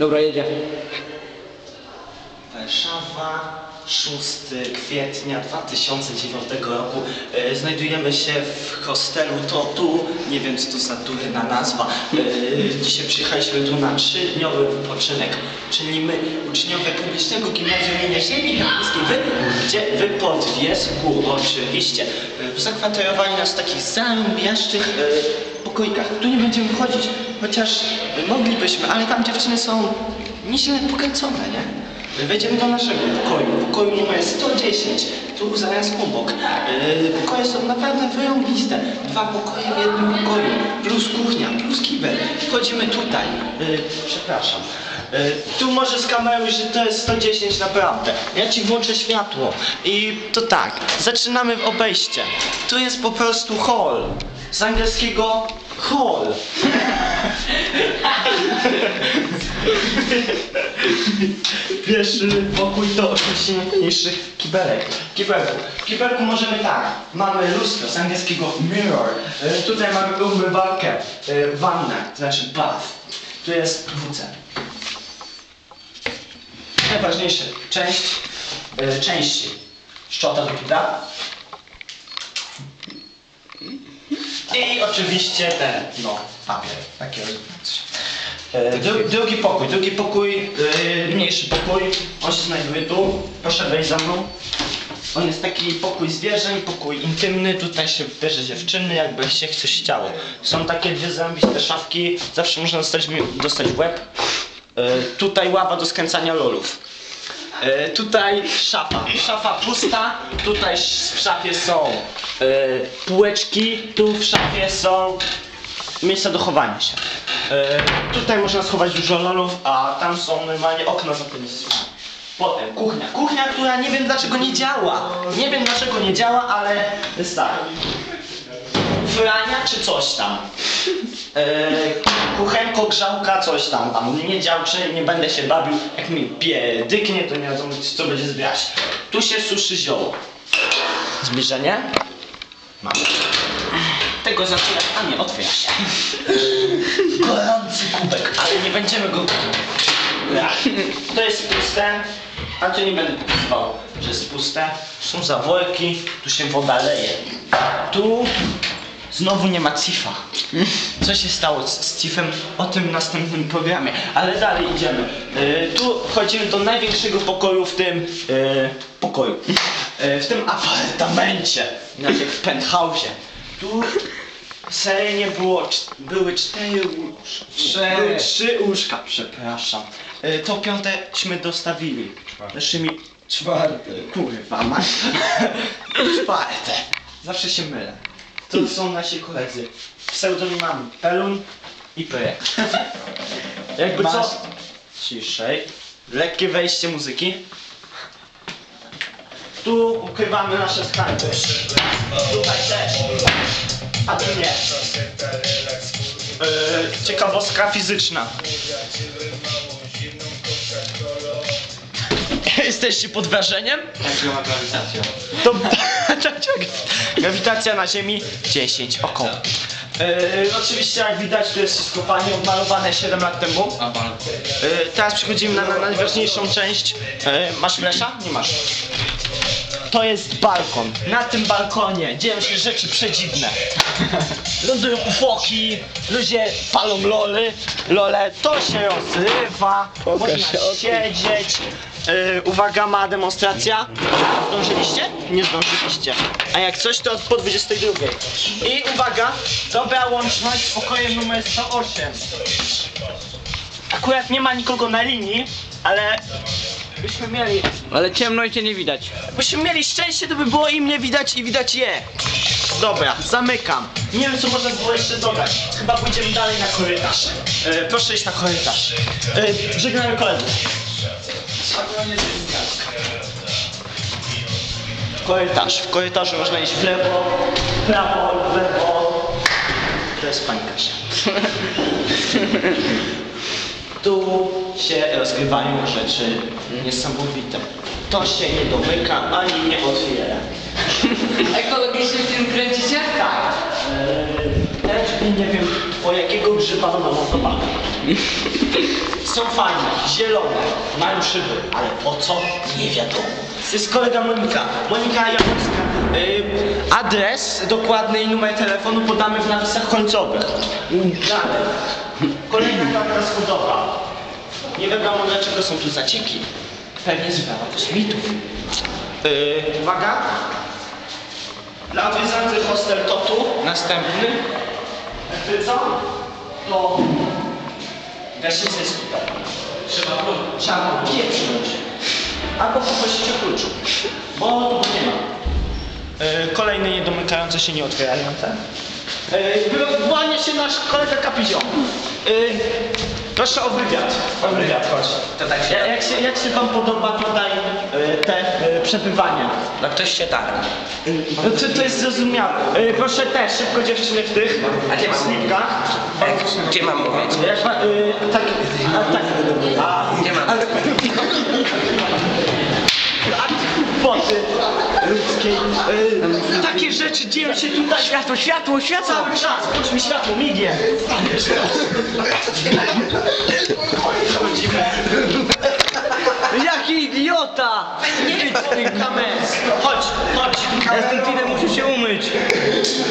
Dobra, jedzie. Warszawa, 6 kwietnia 2009 roku. E, Znajdujemy się w hostelu Totu. Nie wiem, co to za durna nazwa. E, Dzisiaj przyjechaliśmy tu na trzydniowy wypoczynek. Czyli my, uczniowie Publicznego Gimnazjum imienia Ziemi Chmielskiej, wy, gdzie wy pod Wiesku oczywiście. E, Zakwaterowali nas w takich zarąbiaszczych e, pokoikach. Tu nie będziemy chodzić, chociaż moglibyśmy, ale tam dziewczyny są nieźle pokręcone, nie? Wejdziemy do naszego pokoju. Pokoju numer 110, tu zamiast obok. Yy, pokoje są naprawdę wyrąbiste. Dwa pokoje w jednym pokoju, plus kuchnia, plus kibel. Wchodzimy tutaj. Yy, przepraszam. Yy, tu może z kamery, że to jest 110 naprawdę. Ja ci włączę światło. I to tak, zaczynamy w obejście. Tu jest po prostu hall. Z angielskiego hall. Pierwszy pokój to oczywiście najmniejszych kibelek. Kibelku. W kibelku możemy tak. Mamy lustro z angielskiego mirror. E, tutaj mamy umywalkę, e, wannę, to znaczy bath. Tu jest WC. Najważniejsza część, e, części. Szczota do pida. I oczywiście ten, no, papier. Takie coś. E, dru, drugi pokój, drugi pokój, e, mniejszy pokój, on się znajduje tu, proszę wejść za mną. On jest taki pokój zwierzeń, pokój intymny, tutaj się bierze dziewczyny, jakby się coś chciało. Są takie dwie zębiste szafki, zawsze można dostać, dostać w łeb. E, tutaj ława do skręcania lolów. E, tutaj szafa, szafa pusta, tutaj w szafie są e, półeczki, tu w szafie są miejsca do chowania się. E, tutaj można schować dużo lolów, a tam są normalnie okna za tym jest. Potem kuchnia. Kuchnia, która nie wiem dlaczego nie działa. Nie wiem dlaczego nie działa, ale jest tak. Frania czy coś tam. E, kuchenko, grzałka, coś tam. Tam nie działczy, nie będę się bawił. Jak mi pierdyknie, to nie wiadomo co będzie zbierać. Tu się suszy zioło. Zbliżenie. Mamy. Tego zaczyna, a nie, otwiera się. Gorący kubek, ale nie będziemy go... Ach, To jest puste, a tu nie będę pisywał, że jest puste. Są zaworki, tu się woda leje. Tu znowu nie ma cifa. Co się stało z, cifem? O tym w następnym programie. Ale dalej idziemy. E, tu wchodzimy do największego pokoju w tym e, pokoju. E, w tym apartamencie. Inaczej jak w penthouse'ie. Tu seryjnie było, były cztery łóżka. Były trzy łóżka, przepraszam. To piąteśmy dostawili. Naszymi Czwarty. Kurwa, mać. Czwarte. Zawsze się mylę. To są nasi koledzy. Pseudonimami Pelun i Pyjek. Jakby Masz- co... Ciszej. Lekkie wejście muzyki. Tu ukrywamy nasze skarby. Tutaj też. A tu nie. Yy, ciekawostka fizyczna. Jesteście pod wrażeniem? Jak ma grawitacja? To grawitacja na Ziemi 10 około. Yy, oczywiście jak widać to jest wszystko fajnie odmalowane 7 lat temu. A. Yy, teraz przechodzimy na, na najważniejszą część. Yy, masz flesza? Nie masz. To jest balkon. Na tym balkonie dzieją się rzeczy przedziwne. Lądują ufoki, ludzie palą lole, lole, to się rozrywa, można siedzieć. Yy, uwaga, ma demonstracja. Zdążyliście? Nie zdążyliście. A jak coś, to po 22. I uwaga, dobra łączność z pokojem numer 108. Akurat nie ma nikogo na linii, ale byśmy mieli Ale ciemno i cię nie widać. Byśmy mieli szczęście, to by było i mnie widać i widać je. Dobra, zamykam. Nie wiem co można było jeszcze dodać. Chyba pójdziemy dalej na korytarz. E, proszę iść na korytarz. E, żegnamy koledzy. Korytarz. W korytarzu można iść w lewo, w prawo, w lewo. To jest pani Kasia. Tu się rozgrywają rzeczy niesamowite. To się nie domyka ani nie otwiera. Ekologicznie film kręcicie? Tak. Eee, Też nie wiem po jakiego grzyba to namontowane. Są fajne, zielone, mają szyby, ale po co? Nie wiadomo. To jest kolega Monika, Monika Jaworska. Y, adres dokładny i numer telefonu podamy w napisach końcowych. Dalej. Kolejna karta schodowa. Nie wiadomo dlaczego są tu zacieki. Pewnie sprawa kosmitów. Yy, uwaga. Dla odwiedzających hostel to tu. Następny. Jakby co? To... Gaśnica jest tutaj. Trzeba, trzeba pieprznąć. Albo poprosić o klucz. Bo tu nie ma. Yy, kolejne niedomykające się, nie otwierające. Yy, Włania się nasz kolega Kapizio. Yy, proszę o wywiad. O wywiad, chodź. To tak się- Ja- Jak się, jak się wam podoba tutaj yy, te yy, przebywanie? No ktoś się tarł. No to, to jest zrozumiałe. Yy, proszę też, szybko dziewczyny w tych A gdzie mam slipkach. Gdzie mam mówić? Jak yy, tak, a, tak. A, Gdzie mam? Głupoty ludzkiej. Yy, takie rzeczy dzieją się tutaj. Światło, światło, światło! Cały czas, włącz mi światło, migiem. Jaki idiota! Nie. Chodź, chodź. Tym muszę się umyć.